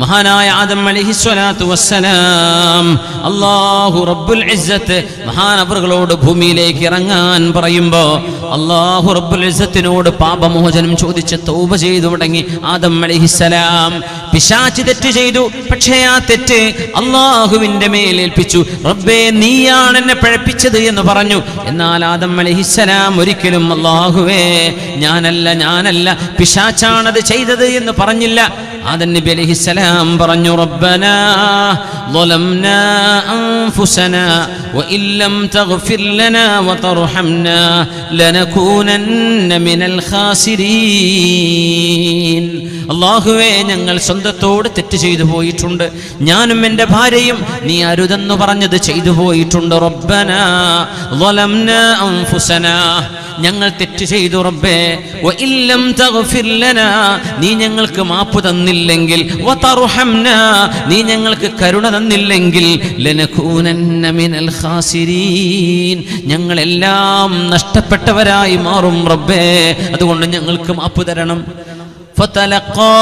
മഹാനായ ആദം അലിഹിസ്വലാത്തു വസ്സലാം അള്ളാഹു റബ്ബുൽ ഇസ്സത്ത് മഹാനവറുകളോട് ഭൂമിയിലേക്ക് ഇറങ്ങാൻ പറയുമ്പോ അള്ളാഹു റബ്ബുൽ ഇസ്സത്തിനോട് പാപമോചനം ചോദിച്ച് തൗബ ചെയ്തു തുടങ്ങി ആദം അലിഹിസ്സലാം. പിശാച്ച് തെറ്റ് ചെയ്തു പക്ഷേ ആ തെറ്റ് അള്ളാഹുവിന്റെ മേലേൽപ്പിച്ചു റബ്ബേ നീയാണ് എന്നെ പഴപ്പിച്ചത് എന്ന് പറഞ്ഞു. എന്നാൽ ആദം അലിഹിസ്സലാം ഒരിക്കലും അള്ളാഹുവേ ഞാനല്ല ഞാനല്ല പിശാച്ചാണത് ചെയ്തത് എന്ന് പറഞ്ഞില്ല. ആദം നബി അലൈഹിസ്സലാം പറഞ്ഞു റബ്ബനാ ظلمنا أنفسنا وإن لم تغفر لنا وترحمنا لنكونن من الخاسرين അള്ളാഹുവേ ഞങ്ങൾ സ്വന്തത്തോട് തെറ്റ് ചെയ്തു പോയിട്ടുണ്ട് ഞാനും എൻ്റെ ഭാര്യയും നീ അരുതെന്ന് പറഞ്ഞത് ചെയ്തു പോയിട്ടുണ്ട് റബ്ബന ظلمنا أنفسنا ഞങ്ങൾ തെറ്റ് ചെയ്തു റബ്ബേ വഇല്ലം തഗ്ഫിർ ലനാ നീ ഞങ്ങൾക്ക് മാപ്പ് തന്നില്ലെങ്കിൽ നീ ഞങ്ങൾക്ക് കരുണ തന്നില്ലെങ്കിൽ ഞങ്ങളെല്ലാം നഷ്ടപ്പെട്ടവരായി മാറും റബ്ബേ. അതുകൊണ്ട് ഞങ്ങൾക്ക് മാപ്പ് തരണം. فتلقى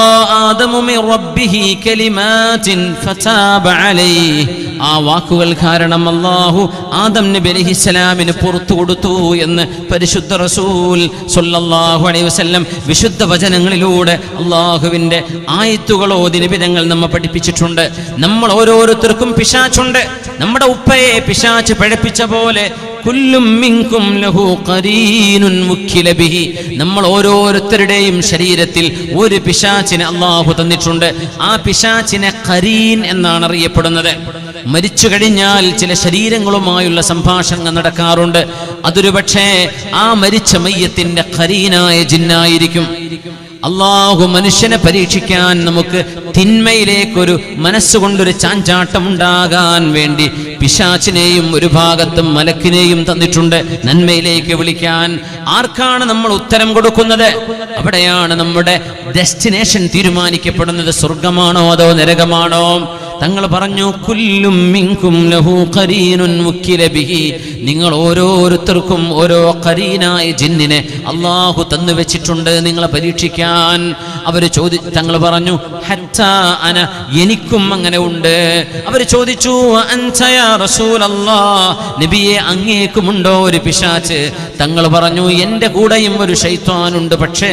آدم من ربه كلمات فتاب عليه ആ വാക്കുകൾ കാരണം അള്ളാഹു ആദം നബി അലൈഹിസ്സലാമിന് പുറത്തു കൊടുത്തു എന്ന് പരിശുദ്ധ റസൂൽ സല്ലല്ലാഹു അലൈഹി വസല്ലം വിശുദ്ധ വചനങ്ങളിലൂടെ അള്ളാഹുവിൻ്റെ ആയത്തുകൾ ഓതിനിബിതങ്ങൾ നമ്മെ പഠിപ്പിച്ചിട്ടുണ്ട് നമ്മൾ ഓരോരുത്തർക്കും പിശാച്ചുണ്ട് നമ്മുടെ ഉപ്പയെ പിശാച്ച് പഴപ്പിച്ച പോലെ കുല്ലും മിങ്കും ലഹു ഖരീനുൻ മുഖില ബിഹി നമ്മൾ ഓരോരുത്തരുടെയും ശരീരത്തിൽ ഒരു പിശാച്ചിനെ അള്ളാഹു തന്നിട്ടുണ്ട്. ആ പിശാച്ചിനെ കരീൻ എന്നാണ് അറിയപ്പെടുന്നത്. മരിച്ചു കഴിഞ്ഞാൽ ചില ശരീരങ്ങളുമായുള്ള സംഭാഷണങ്ങൾ നടക്കാറുണ്ട്. അതൊരു പക്ഷേ ആ മരിച്ച മയ്യത്തിന്റെ കരീനായ ജിന്നായിരിക്കും. അള്ളാഹു മനുഷ്യനെ പരീക്ഷിക്കാൻ നമുക്ക് തിന്മയിലേക്കൊരു മനസ്സുകൊണ്ടൊരു ചാഞ്ചാട്ടം ഉണ്ടാകാൻ വേണ്ടി പിശാച്ചിനെയും ഒരു ഭാഗത്തും മലക്കിനെയും തന്നിട്ടുണ്ട്. നന്മയിലേക്ക് വിളിക്കാൻ ആർക്കാണ് നമ്മൾ ഉത്തരം കൊടുക്കുന്നത്? അവിടെയാണ് നമ്മുടെ ഡെസ്റ്റിനേഷൻ തീരുമാനിക്കപ്പെടുന്നത്. സ്വർഗമാണോ അതോ നരകമാണോ? തങ്ങൾ പറഞ്ഞു കുല്ലും മിങ്കും ലഹു കരീനുൻ മുക്കിലബിഹി നിങ്ങൾ ഓരോരുത്തർക്കും ഓരോ കരീനായ ജിന്നിനെ അള്ളാഹു തന്നു വെച്ചിട്ടുണ്ട്. നിങ്ങളെ പരീക്ഷിക്കാൻ അവർ ചോദി തങ്ങൾ പറഞ്ഞു ഹത്താ അന എനിക്കും അങ്ങനെ ഉണ്ട്. അവർ ചോദിച്ചു "അൻത യാ റസൂലല്ലാ നബിയെ അങ്ങേക്കുമുണ്ടോ ഒരു പിശാച്ച്? തങ്ങൾ പറഞ്ഞു എന്റെ കൂടെയും ഒരു ഷൈത്വാനുണ്ട് പക്ഷേ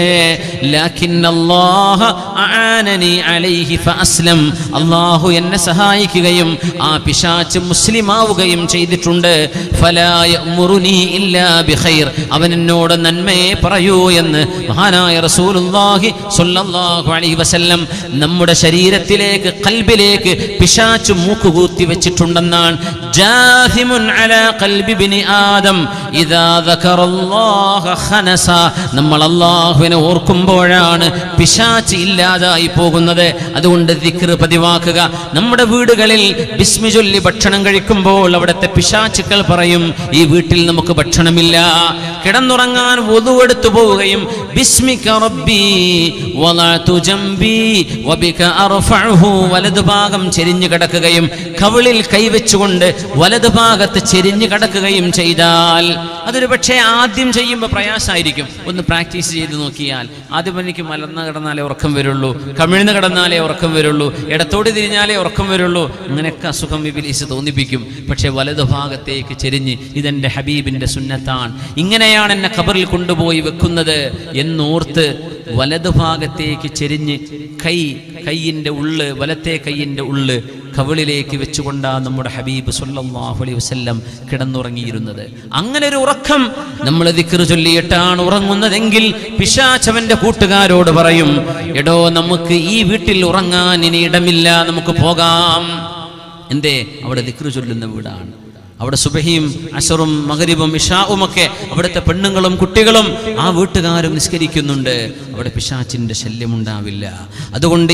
അല്ലാഹ അആനനി അലൈഹി ഫഅസ്ലം അല്ലാഹു എന്നെ സഹായിക്കുകയും ആ പിശാച്ച് മുസ്ലിമാവുകയും ചെയ്തിട്ടുണ്ട്. അവൻ എന്നോട് നന്മയെ പറയൂ എന്ന് മഹാനായ റസൂലുള്ളാഹി സ്വല്ലല്ലാഹു അലൈഹി വസല്ലം നമ്മുടെ ശരീരത്തിലേക്ക് കൽബിലേക്ക് പിശാച്ച് മൂക്കുകൂത്തി വെച്ചിട്ടുണ്ടെന്നാണ്. ജാഹിമുൻ അലാ ഖൽബി ബിനി ആദം ഇദാ ദക്കറല്ലാഹ ഖനസ. നമ്മൾ അല്ലാഹുവിനെ ഓർക്കുമ്പോഴാണ് പിശാച്ച് ഇല്ലാതായി പോകുന്നത്. അതുകൊണ്ട് ദിക്ർ പതിവാക്കുക. നമ്മുടെ വീടുകളിൽ ബിസ്മി ചൊല്ലി ഭക്ഷണം കഴിക്കുമ്പോൾ അവിടുത്തെ പിശാചുക്കൾ പറയും ഈ വീട്ടിൽ നമുക്ക് ഭക്ഷണമില്ല. കിടന്നുറങ്ങാൻ വധുവെടുത്തു പോവുകയും വലതുഭാഗം ചെരിഞ്ഞു കിടക്കുകയും കവിളിൽ കൈവച്ചുകൊണ്ട് വലതുഭാഗത്ത് ചെരിഞ്ഞു കിടക്കുകയും ചെയ്താൽ അതൊരു പക്ഷേ ആദ്യം ചെയ്യുമ്പോൾ പ്രയാസമായിരിക്കും. ഒന്ന് പ്രാക്ടീസ് ചെയ്ത് നോക്കിയാൽ ആദ്യം എനിക്ക് മലർന്ന് കിടന്നാലേ ഉറക്കം വരുള്ളൂ കമിഴ്ന്ന് കിടന്നാലേ ഉറക്കം വരുള്ളൂ ഇടത്തോട് തിരിഞ്ഞാലേ ഉറക്കം വരുള്ളൂ. അങ്ങനെയൊക്കെ അസുഖം വിപിലീസ് തോന്നിപ്പിക്കും. പക്ഷേ വലതുഭാഗത്തേക്ക് ചെരിഞ്ഞ് ഇതെന്റെ ഹബീബിന്റെ സുന്നത്താണ്. ഇങ്ങനെയാണ് എന്നെ ഖബറിൽ കൊണ്ടുപോയി വെക്കുന്നത് എന്നോർത്ത് വലതുഭാഗത്തേക്ക് ചെരിഞ്ഞ് കൈ കയ്യിന്റെ ഉള്ള് വലത്തെ കയ്യിന്റെ ഉള്ള് കവിളിലേക്ക് വെച്ചുകൊണ്ടാണ് നമ്മുടെ ഹബീബ് സല്ലല്ലാഹു അലൈഹി വസല്ലം കിടന്നുറങ്ങിയിരുന്നത്. അങ്ങനെ ഒരു ഉറക്കം നമ്മൾ ദിക്ർ ചൊല്ലിയിട്ടാണ് ഉറങ്ങുന്നതെങ്കിൽ പിശാച്ചവന്റെ കൂട്ടുകാരോട് പറയും എടോ നമുക്ക് ഈ വീട്ടിൽ ഉറങ്ങാൻ ഇനി ഇടമില്ല നമുക്ക് പോകാം. എന്തേ? അവിടെ ദിക്ർ ചൊല്ലുന്ന വീടാണ്. അവിടെ സുബഹിയും അസറും മകരിബും ഇഷാവും ഒക്കെ അവിടുത്തെ പെണ്ണുങ്ങളും കുട്ടികളും ആ വീട്ടുകാരും നിസ്കരിക്കുന്നുണ്ട്. അവിടെ പിശാച്ചിന്റെ ശല്യം ഉണ്ടാവില്ല അതുകൊണ്ട്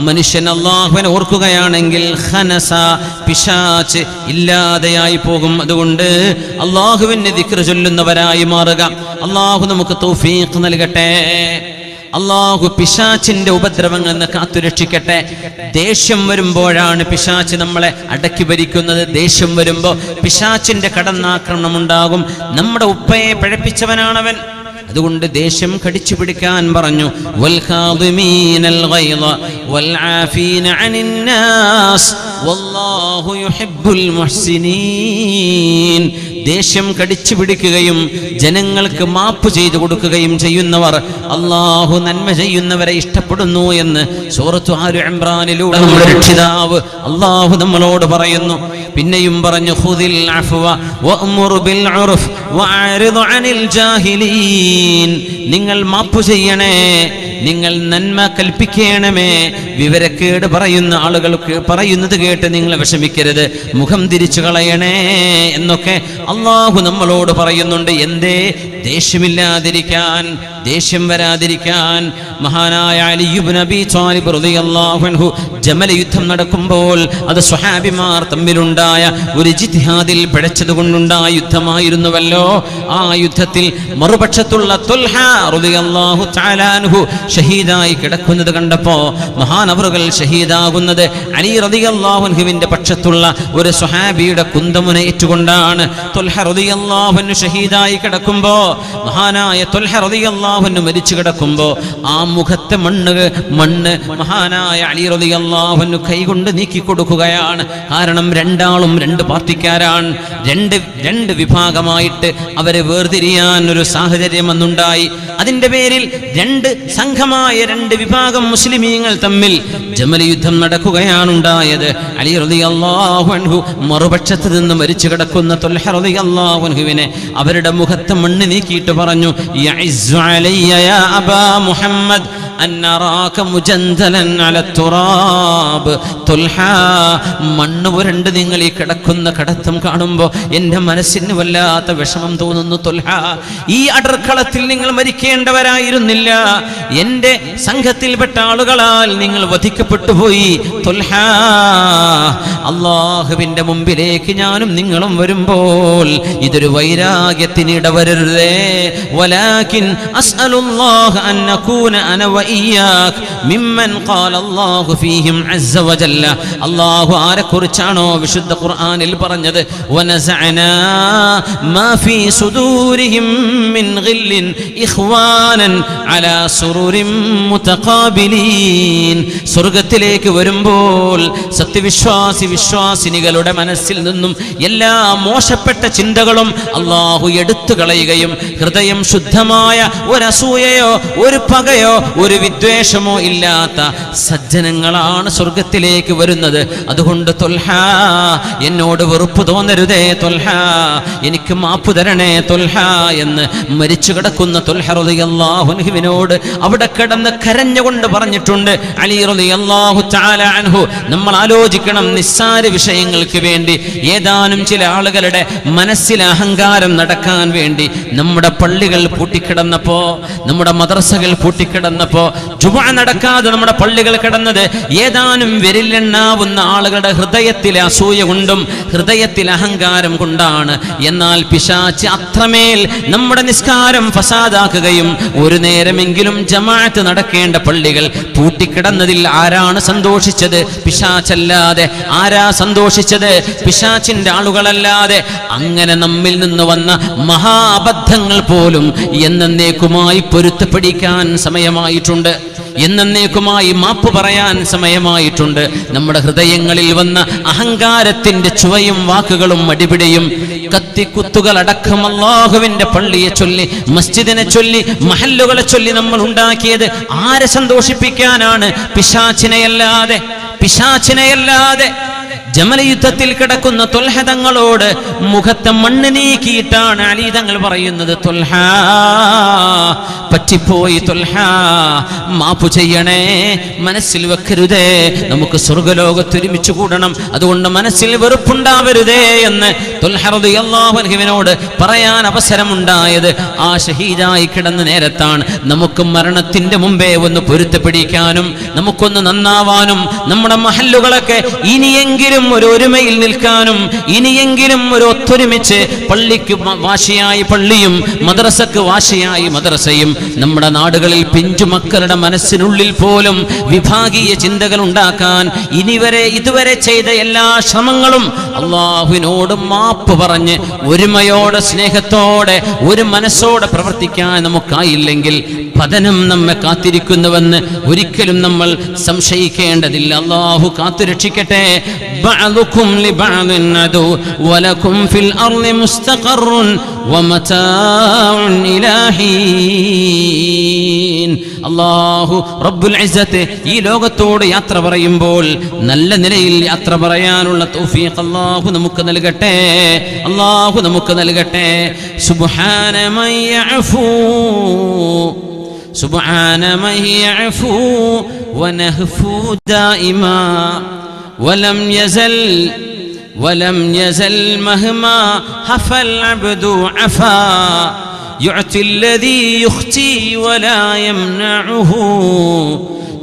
മനുഷ്യൻ അള്ളാഹുവിനെ ഓർക്കുകയാണെങ്കിൽ പിശാച്ച് ഇല്ലാതെയായി പോകും. അതുകൊണ്ട് അള്ളാഹുവിനെ ദിക്ര ചൊല്ലുന്നവരായി മാറുക. അള്ളാഹു നമുക്ക് തൗഫീഖ് നൽകട്ടെ. അള്ളാഹു പിശാച്ചിന്റെ ഉപദ്രവങ്ങളിൽ നിന്ന് കാത്തുരക്ഷിക്കട്ടെ ദേഷ്യം വരുമ്പോഴാണ് പിശാച്ച് നമ്മളെ അടക്കി ഭരിക്കുന്നത്. ദേഷ്യം വരുമ്പോൾ പിശാച്ചിന്റെ കടന്നാക്രമണം ഉണ്ടാകും. നമ്മുടെ ഉപ്പയെ പഴപ്പിച്ചവനാണവൻ. അതുകൊണ്ട് ദേഷ്യം കടിച്ചു പിടിക്കാൻ പറഞ്ഞു. വൽഖാദിമീനൽ ദേഷ്യം കടിച്ചു പിടിക്കുകയും ജനങ്ങൾക്ക് മാപ്പ് ചെയ്തു കൊടുക്കുകയും ചെയ്യുന്നവർ അള്ളാഹു നന്മ ചെയ്യുന്നവരെ ഇഷ്ടപ്പെടുന്നു എന്ന് സൂറത്തു ആരു എംബ്രാനിലൂടെ നമ്മുടെ രക്ഷിതാവ് അള്ളാഹു നമ്മളോട് പറയുന്നു. പിന്നെയും പറഞ്ഞു ഹുദിൽ നിങ്ങൾ മാപ്പ് ചെയ്യണേ. നിങ്ങൾ നന്മ കൽപ്പിക്കണമേ. വിവരക്കേട് പറയുന്ന ആളുകൾക്ക് പറയുന്നത് കേട്ട് നിങ്ങൾ വിഷമിക്കരുത്. മുഖം തിരിച്ചു കളയണേ എന്നൊക്കെ അള്ളാഹു നമ്മളോട് പറയുന്നുണ്ട്. എന്തേ? ദേഷ്യമില്ലാതിരിക്കാൻ ദേഷ്യം വരാതിരിക്കാൻ മഹാനായ അലിയുബ് നബി ത്വാലിബ് റളിയല്ലാഹു ജമല യുദ്ധം നടക്കുമ്പോൾ അത് സ്വഹാബിമാർ തമ്മിലുണ്ടായ ഒരു ജിത്ഹാദിൽ പിഴച്ചത് കൊണ്ടുണ്ടായ യുദ്ധമായിരുന്നുവല്ലോ. ആ യുദ്ധത്തിൽ മറുപക്ഷത്തുള്ള റളിയല്ലാഹു തആല അൻഹു ഷഹീദായി കിടക്കുന്നത് കണ്ടപ്പോൾ മഹാനവറുകൾ ഷഹീദാകുന്നത് അലി റളിയല്ലാഹു അൻഹുവിന്റെ പക്ഷത്തുള്ള ഒരു സ്വഹാബിയുടെ കുന്തമുന ഏറ്റുകൊണ്ടാണ് തുൽഹ റളിയല്ലാഹു അൻഹു ഷഹീദായി കിടക്കുമ്പോൾ മഹാനായ തുൽഹ റളിയല്ലാഹു അൻഹു മരിച്ചു കിടക്കുമ്പോ ആ മുഖത്തെ മണ്ണ് മണ്ണ് മഹാനായ അലി റളിയല്ലാഹു അൻഹു കൈകൊണ്ട് നീക്കി കൊടുക്കുകയാണ്. കാരണം രണ്ടാളും രണ്ട് പാർട്ടിക്കാരാണ്. രണ്ട് രണ്ട് വിഭാഗമായിട്ട് അവരെ വേർതിരിയാൻ ഒരു സാഹചര്യം അന്നുണ്ടായി അതിന്റെ പേരിൽ രണ്ട് സംഘമായ രണ്ട് വിഭാഗം മുസ്ലിമീങ്ങൾ തമ്മിൽ ജമല യുദ്ധം നടക്കുകയാണ് ഉണ്ടായത്. അലി റതി അൻഹു മറുപക്ഷത്ത് നിന്ന് മരിച്ചു കിടക്കുന്ന തുൽഹ അൻഹുവിനെ അവരുടെ മുഖത്തെ മണ്ണ് നീക്കിയിട്ട് പറഞ്ഞു മുഹമ്മദ് മണ്ണ് പുരണ്ട് നിങ്ങൾ ഈ കിടക്കുന്ന കടത്തം കാണുമ്പോൾ എന്റെ മനസ്സിന് വല്ലാത്ത വിഷമം തോന്നുന്നു തൊൽഹ. ഈ അടർക്കളത്തിൽ നിങ്ങൾ മരിക്കേണ്ടവരായിരുന്നില്ല. എന്റെ സംഘത്തിൽപ്പെട്ട ആളുകളാൽ നിങ്ങൾ വധിക്കപ്പെട്ടു പോയി. തൊൽഹ അള്ളാഹുവിന്റെ മുമ്പിലേക്ക് ഞാനും നിങ്ങളും വരുമ്പോൾ ഇതൊരു വൈരാഗ്യത്തിന് ഇടവരരുതേ വലാക്കിൻ അസ്അലുല്ലാഹ അൻ നകൂന അന മിമ്മൻ ഖാല അല്ലാഹു ഫീഹിം അസ്സ വജല്ല. അല്ലാഹു ആരെക്കുറിച്ചാണോ വിശുദ്ധ ഖുർആനിൽ പറഞ്ഞത്? വനസഅനാ മാ ഫീ സുദൂരിഹിം മിൻ ഗില്ലിൻ ഇഖ്വാനൻ അലാ സുറുരിൻ മുതഖാബിലീൻ. സ്വർഗത്തിലേക്ക് വരുമ്പോൾ സത്യവിശ്വാസി വിശ്വാസിനികളുടെ മനസ്സിൽ നിന്നും എല്ലാ മോശപ്പെട്ട ചിന്തകളും അള്ളാഹു എടുത്തു കളയുകയും ഹൃദയം ശുദ്ധമായ ഒരു അസൂയയോ ഒരു പകയോ ഒരു വിദ്വേഷമോ ഇല്ലാത്ത സജ്ജനങ്ങളാണ് സ്വർഗത്തിലേക്ക് വരുന്നത്. അതുകൊണ്ട് തൊൽഹ എന്നോട് വെറുപ്പ് തോന്നരുതേ തൊൽഹ എനിക്ക് മാപ്പ് തരണേ തൊൽഹ എന്ന് മരിച്ചു കിടക്കുന്ന തൊൽഹ റളിയല്ലാഹുവിനോട് അവിടെ കിടന്ന് കരഞ്ഞുകൊണ്ട് പറഞ്ഞിട്ടുണ്ട്. അലി റളിയല്ലാഹു തആല അൻഹു നമ്മൾ ആലോചിക്കണം നിസ്സാര വിഷയങ്ങൾക്ക് വേണ്ടി ഏതാനും ചില ആളുകളുടെ മനസ്സിൽ അഹങ്കാരം നടക്കാൻ വേണ്ടി നമ്മുടെ പള്ളികൾ പൂട്ടിക്കിടന്നപ്പോ നമ്മുടെ മദ്രസകൾ പൂട്ടിക്കിടന്നപ്പോ ജുമ നടക്കാതെ നമ്മുടെ പള്ളികൾ കിടന്നത് ഏതാനും വിരലെണ്ണാവുന്ന ആളുകളുടെ ഹൃദയത്തിൽ അസൂയ കൊണ്ടും ഹൃദയത്തിൽ അഹങ്കാരം കൊണ്ടാണ്. എന്നാൽ പിശാച്ച് അത്രമേൽ നമ്മുടെ നിസ്കാരം ഫസാദാക്കുകയും ഒരു നേരമെങ്കിലും ജമാഅത്ത് നടക്കേണ്ട പള്ളികൾ പൂട്ടിക്കിടന്നതിൽ ആരാണ് സന്തോഷിച്ചത്? പിശാച്ചല്ലാതെ ആരാ സന്തോഷിച്ചത്? പിശാച്ചിന്റെ ആളുകളല്ലാതെ അങ്ങനെ നമ്മിൽ നിന്ന് വന്ന മഹാ അബദ്ധങ്ങൾ പോലും എന്നേക്കുമായി പൊരുത്തപ്പെടിക്കാൻ സമയമായിട്ടുണ്ട്. എന്നേക്കുമായി മാപ്പ് പറയാൻ സമയമായിട്ടുണ്ട്. നമ്മുടെ ഹൃദയങ്ങളിൽ വന്ന അഹങ്കാരത്തിന്റെ ചുവയും വാക്കുകളും അടിപിടിയും കത്തിക്കുത്തുകൾ അടക്കം അള്ളാഹുവിന്റെ പള്ളിയെ ചൊല്ലി മസ്ജിദിനെ ചൊല്ലി മഹല്ലുകളെ ചൊല്ലി നമ്മൾ ഉണ്ടാക്കിയത് ആരെ സന്തോഷിപ്പിക്കാനാണ്? പിശാച്ചിനെയല്ലാതെ പിശാച്ചിനെയല്ലാതെ ജമല യുദ്ധത്തിൽ കിടക്കുന്ന തൊൽഹതങ്ങളോട് മുഖത്തെ മണ്ണ് നീക്കിയിട്ടാണ് അലി തങ്ങൾ പറയുന്നത് തൊൽഹ. പറ്റിപ്പോയി തൊൽഹ. മാപ്പു ചെയ്യണേ മനസ്സിൽ വെക്കരുതേ. നമുക്ക് സ്വർഗലോകത്ത് ഒരുമിച്ച് കൂടണം. അതുകൊണ്ട് മനസ്സിൽ വെറുപ്പുണ്ടാവരുതേ എന്ന് തൊൽഹറിയാഹുവിനോട് പറയാൻ അവസരമുണ്ടായത് ആ ഷഹീദായി കിടന്ന നേരത്താണ്. നമുക്ക് മരണത്തിന്റെ മുമ്പേ ഒന്ന് പൊരുത്തപ്പെടിക്കാനും നമുക്കൊന്ന് നന്നാവാനും നമ്മുടെ മഹല്ലുകളൊക്കെ ഇനിയെങ്കിലും ഒരു ഒരുമയിൽ നിൽക്കാനും ഇനിയെങ്കിലും ഒരു ഒത്തൊരുമിച്ച് പള്ളിക്ക് വാശിയായി പള്ളിയും മദ്രസക്ക് വാശിയായി മദ്രസയും നമ്മുടെ നാടുകളിൽ പിഞ്ചു മക്കളുടെ മനസ്സിനുള്ളിൽ പോലും വിഭാഗീയ ചിന്തകൾ ഉണ്ടാക്കാൻ ഇനിവരെ ഇതുവരെ ചെയ്ത എല്ലാ ശ്രമങ്ങളും അള്ളാഹുവിനോട് മാപ്പ് പറഞ്ഞ് ഒരുമയോടെ സ്നേഹത്തോടെ ഒരു മനസ്സോടെ പ്രവർത്തിക്കാൻ നമുക്കായില്ലെങ്കിൽ പതനം നമ്മെ കാത്തിരിക്കുന്നുവെന്ന് ഒരിക്കലും നമ്മൾ സംശയിക്കേണ്ടതില്ല. അള്ളാഹു കാത്തുരക്ഷിക്കട്ടെ. ബഅദുക്കും ലിബഅദിൻ അദു വലക്കും ഫിൽ അർളി മുസ്തഖറുൻ വമതാഉൻ ഇലാഹീൻ അള്ളാഹു റബ്ബുൽ ഇസ്സത്ത് ഈ ലോകത്തോട് യാത്ര പറയുമ്പോൾ നല്ല നിലയിൽ യാത്ര പറയാനുള്ള തൗഫീഖ് അള്ളാഹു നമുക്ക് നൽകട്ടെ അള്ളാഹു നമുക്ക് നൽകട്ടെ സുബ്ഹാന മൻ യഅഫൂ سبحان ولم يزل ولم يزل مهما هفى العبد عفا. يعطي الذي يختي ولا يمنعه.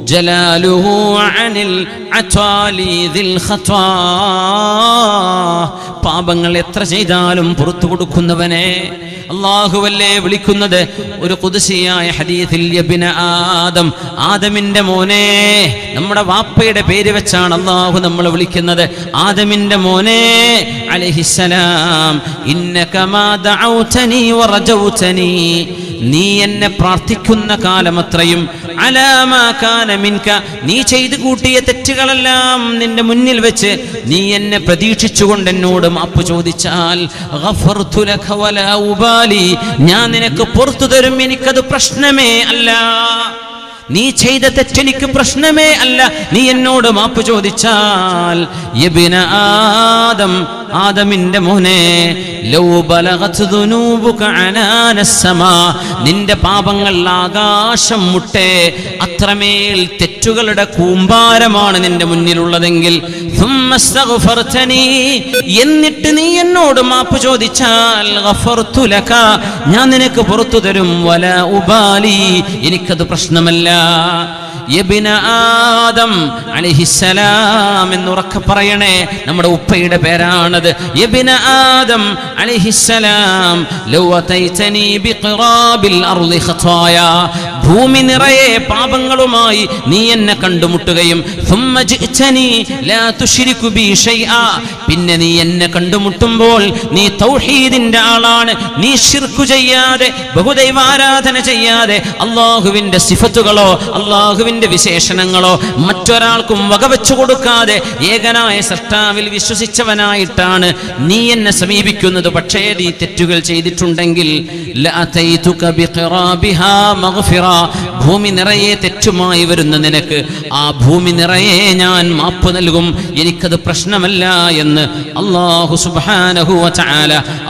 جلاله عن العتالي ذي الخطا പാപങ്ങൾ എത്ര ചെയ്താലും പുറത്തു കൊടുക്കുന്നവനെ അള്ളാഹുവല്ലേ വിളിക്കുന്നത് ഒരു കുതിസിയായ ഹദീസിൽ യബ്ന ആദം ആദമിന്റെ മോനെ നമ്മുടെ വാപ്പയുടെ പേര് വെച്ചാണ് അള്ളാഹു നമ്മൾ വിളിക്കുന്നത് ആദമിന്റെ മോനെ അലഹിസലാം ഇന്നക മാ ദഅൗതനി വറജൗതനി നീ എന്നെ പ്രാർത്ഥിക്കുന്ന കാലമത്രയും അലാമാക്കാനമിൻക കാന നീ ചെയ്തു കൂട്ടിയ തെറ്റുകളെല്ലാം നിന്റെ മുന്നിൽ വെച്ച് നീ എന്നെ പ്രതീക്ഷിച്ചുകൊണ്ട് എന്നോട് മാപ്പ് ചോദിച്ചാൽ ഞാൻ നിനക്ക് പുറത്തു തരും എനിക്കത് പ്രശ്നമേ അല്ല. നീ ചെയ്ത തെറ്റെനിക്ക് പ്രശ്നമേ അല്ല. നീ എന്നോട് മാപ്പ് ചോദിച്ചാൽ ആദം ആദമിന്റെ മോനെ നിന്റെ പാപങ്ങൾ ആകാശം മുട്ടേ അത്രമേൽ തെറ്റുകളുടെ കൂമ്പാരമാണ് നിന്റെ മുന്നിലുള്ളതെങ്കിൽ എന്നിട്ട് നീ എന്നോട് മാപ്പ് ചോദിച്ചാൽ ഞാൻ നിനക്ക് പുറത്തു തരും വല ഉപാലി എനിക്കത് പ്രശ്നമല്ല. ആദം അലൈഹിസ്സലാം എന്നുറക്കെ പറയണേ. നമ്മുടെ ഉപ്പയുടെ പേരാണത്. യബിന ആദം അലൈഹിസ്സലാം. ലൗ ബിഖറാബിൽ അർളി ഖതായ ഭൂമി നിറയെ പാപങ്ങളുമായി നീ എന്നെ കണ്ടുമുട്ടുകയും പിന്നെ നീ എന്നെ കണ്ടുമുട്ടുമ്പോൾ നീ തൗഹീദിന്റെ ആളാണ് നീ ശിർക്കു ചെയ്യാതെ ബഹുദൈവാരാധന ചെയ്യാതെ അള്ളാഹുവിന്റെ സിഫത്തുകളോ അള്ളാഹുവിന്റെ വിശേഷണങ്ങളോ മറ്റൊരാൾക്കും വകവെച്ചു കൊടുക്കാതെ ഏകനായ സൃഷ്ടാവിൽ വിശ്വസിച്ചവനായിട്ടാണ് നീ എന്നെ സമീപിക്കുന്നത്. പക്ഷേ നീ തെറ്റുകൾ ചെയ്തിട്ടുണ്ടെങ്കിൽ ലഅതൈതുക ഭൂമി നിറയെ തെറ്റുമായി വരുന്ന നിനക്ക്. ആ ഭൂമി നിറയെ ഞാൻ മാപ്പ് നൽകും. എനിക്കത് പ്രശ്നമല്ല എന്ന് അള്ളാഹു സുബാനഹു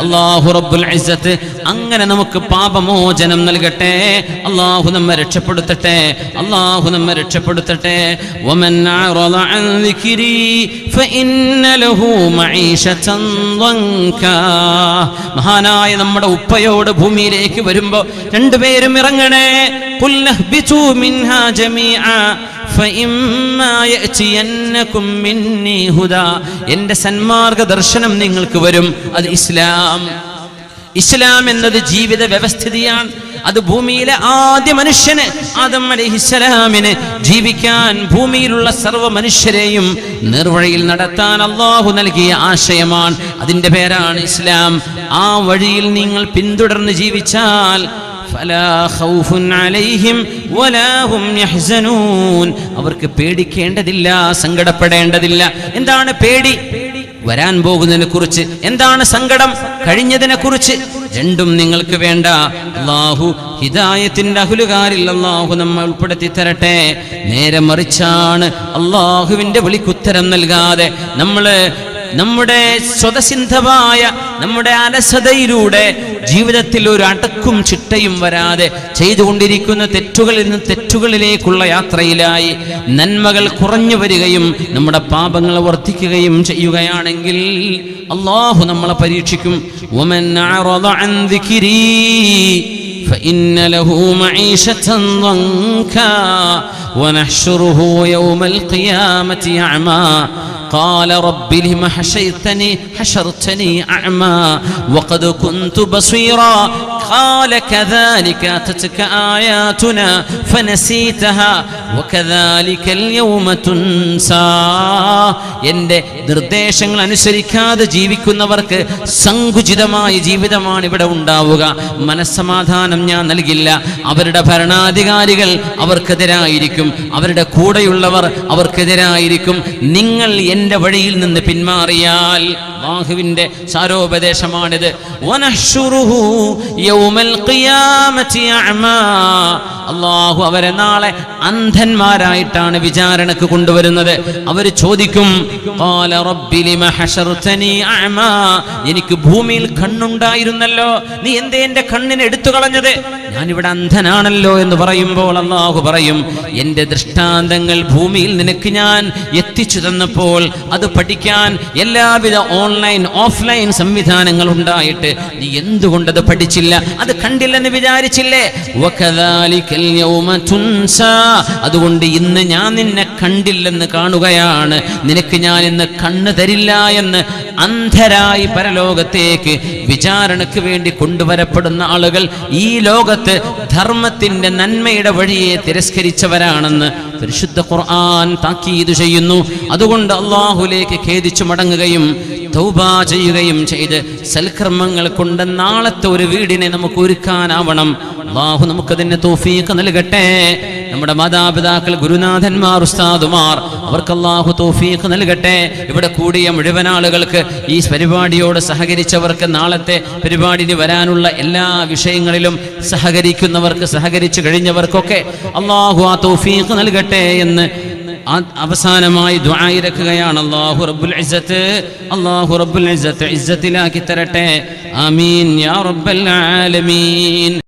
അള്ളാഹു റബ്ബുൽ അങ്ങനെ നമുക്ക് പാപമോചനം നൽകട്ടെ. അള്ളാഹു നമ്മെ രക്ഷപ്പെടുത്തട്ടെ. അള്ളാഹു നമ്മെ രക്ഷപ്പെടുത്തട്ടെ. മഹാനായ നമ്മുടെ ഉപ്പയോട് ഭൂമിയിലേക്ക് വരുമ്പോ രണ്ടുപേരും ഇറങ്ങണേ. എന്റെ സന്മാർഗ ദർശനം നിങ്ങൾക്ക് വരും. അത് ഇസ്ലാം. ഇസ്ലാം എന്നത് ജീവിത വ്യവസ്ഥിതിയാണ്. അത് ഭൂമിയിലെ ആദ്യ മനുഷ്യന് ആദം അലഹിസ്സലാമിന് ജീവിക്കാൻ ഭൂമിയിലുള്ള സർവ മനുഷ്യരെയും നിർവഴിയിൽ നടത്താൻ അള്ളാഹു നൽകിയ ആശയമാണ്. അതിന്റെ പേരാണ് ഇസ്ലാം. ആ വഴിയിൽ നിങ്ങൾ പിന്തുടർന്ന് ജീവിച്ചാൽ അവർക്ക് പേടിക്കേണ്ടതില്ല സങ്കടപ്പെടേണ്ടതില്ല. എന്താണ് പേടി? വരാൻ പോകുന്നതിനെ കുറിച്ച് എന്താണ് സങ്കടം? കഴിഞ്ഞതിനെ കുറിച്ച് രണ്ടും നിങ്ങൾക്ക് വേണ്ട. അള്ളാഹു ഹിദായത്തിന്റെ അഹുലുകാരിൽ അള്ളാഹു നമ്മൾ ഉൾപ്പെടുത്തി തരട്ടെ. നേരെ മറിച്ചാണ് അള്ളാഹുവിന്റെ വിളിക്കുത്തരം നൽകാതെ നമ്മൾ നമ്മുടെ സ്വതസിദ്ധമായ നമ്മുടെ അലസതയിലൂടെ ജീവിതത്തിൽ ഒരു അടക്കും ചിട്ടയും വരാതെ ചെയ്തുകൊണ്ടിരിക്കുന്ന തെറ്റുകളിൽ നിന്ന് തെറ്റുകളിലേക്കുള്ള യാത്രയിലായി നന്മകൾ കുറഞ്ഞു വരികയും നമ്മുടെ പാപങ്ങൾ വർദ്ധിക്കുകയും ചെയ്യുകയാണെങ്കിൽ അള്ളാഹു നമ്മളെ പരീക്ഷിക്കും ومن أعرض عن ذكري فإن له معيشة ضنكا ونحشره يوم القيامة أعمى قال رب لم حشرتني حشرتني أعمى وقد كنت بصيرا قال كذلك أتتك آياتنا فنسيتها എന്റെ നിർദ്ദേശങ്ങൾ അനുസരിക്കാതെ ജീവിക്കുന്നവർക്ക് സങ്കുചിതമായ ജീവിതമാണ് ഇവിടെ ഉണ്ടാവുക. മനസ്സമാധാനം ഞാൻ നൽകില്ല. അവരുടെ ഭരണാധികാരികൾ അവർക്കെതിരായിരിക്കും. അവരുടെ കൂടെയുള്ളവർ അവർക്കെതിരായിരിക്കും. നിങ്ങൾ എന്റെ വഴിയിൽ നിന്ന് പിന്മാറിയാൽ അള്ളാഹുവിന്റെ സാരോപദേശമാണിത്. അള്ളാഹു അവരെ നാളെ അന്ധന്മാരായിട്ടാണ് വിചാരണക്ക് കൊണ്ടുവരുന്നത്. അവർ ചോദിക്കും "ഖാല റബ്ബി ലിമ ഹശർതനി എനിക്ക് ഭൂമിയിൽ കണ്ണുണ്ടായിരുന്നല്ലോ. നീ എന്തേ എന്റെ കണ്ണിനെ എടുത്തു കളഞ്ഞത്? ഞാനിവിടെ അന്ധനാണല്ലോ എന്ന് പറയുമ്പോൾ അള്ളാഹു പറയും എന്റെ ദൃഷ്ടാന്തങ്ങൾ ഭൂമിയിൽ നിനക്ക് ഞാൻ എത്തിച്ചു തന്നപ്പോൾ അത് പഠിക്കാൻ എല്ലാവിധ ഓൺലൈൻ ഓഫ്ലൈൻ സംവിധാനങ്ങൾ ഉണ്ടായിട്ട് നീ എന്തുകൊണ്ടത് പഠിച്ചില്ല? അത് കണ്ടില്ലെന്ന് വിചാരിച്ചില്ലേ. അതുകൊണ്ട് ഇന്ന് ഞാൻ നിന്നെ കണ്ടില്ലെന്ന് കാണുകയാണ്. നിനക്ക് ഞാൻ ഇന്ന് കണ്ണ് തരില്ല എന്ന് അന്ധരായി പരലോകത്തേക്ക് വിചാരണക്ക് വേണ്ടി കൊണ്ടുവരപ്പെടുന്ന ആളുകൾ ഈ ലോകത്ത് ധർമ്മത്തിന്റെ നന്മയുടെ വഴിയെ തിരസ്കരിച്ചവരാണെന്ന് പരിശുദ്ധ ഖുർആൻ താക്കീത് ചെയ്യുന്നു. അതുകൊണ്ട് അള്ളാഹുലേക്ക് ഖേദിച്ചു മടങ്ങുകയും തൗബ ചെയ്യുകയും ചെയ്ത് സൽക്കർമ്മങ്ങൾ കൊണ്ട് നാളത്തെ ഒരു വീടിനെ നമുക്ക് ഒരുക്കാനാവണം. അള്ളാഹു നമുക്കതിന് തോഫീക്ക് നൽകട്ടെ. നമ്മുടെ മാതാപിതാക്കൾ ഗുരുനാഥന്മാർ ഉസ്താദുമാർ അവർക്ക് അള്ളാഹു തോഫീക്ക് നൽകട്ടെ. ഇവിടെ കൂടിയ മുഴുവൻ ആളുകൾക്ക് ഈ പരിപാടിയോട് സഹകരിച്ചവർക്ക് നാളത്തെ പരിപാടിയിൽ വരാനുള്ള എല്ലാ വിഷയങ്ങളിലും സഹകരിക്കുന്നവർക്ക് സഹകരിച്ചു കഴിഞ്ഞവർക്കൊക്കെ അള്ളാഹു ആ തോഫീക്ക് നൽകട്ടെ എന്ന് അവസാനമായി ദുആയിരക്കുകയാണ് അല്ലാഹു റബ്ബുൽ ഇസ്സത്ത് അല്ലാഹു റബ്ബുൽ ഇസ്സത്ത് ഇസ്സത്തിലാക്കി തരട്ടെ. ആമീൻ യാ റബ്ബൽ ആലമീൻ.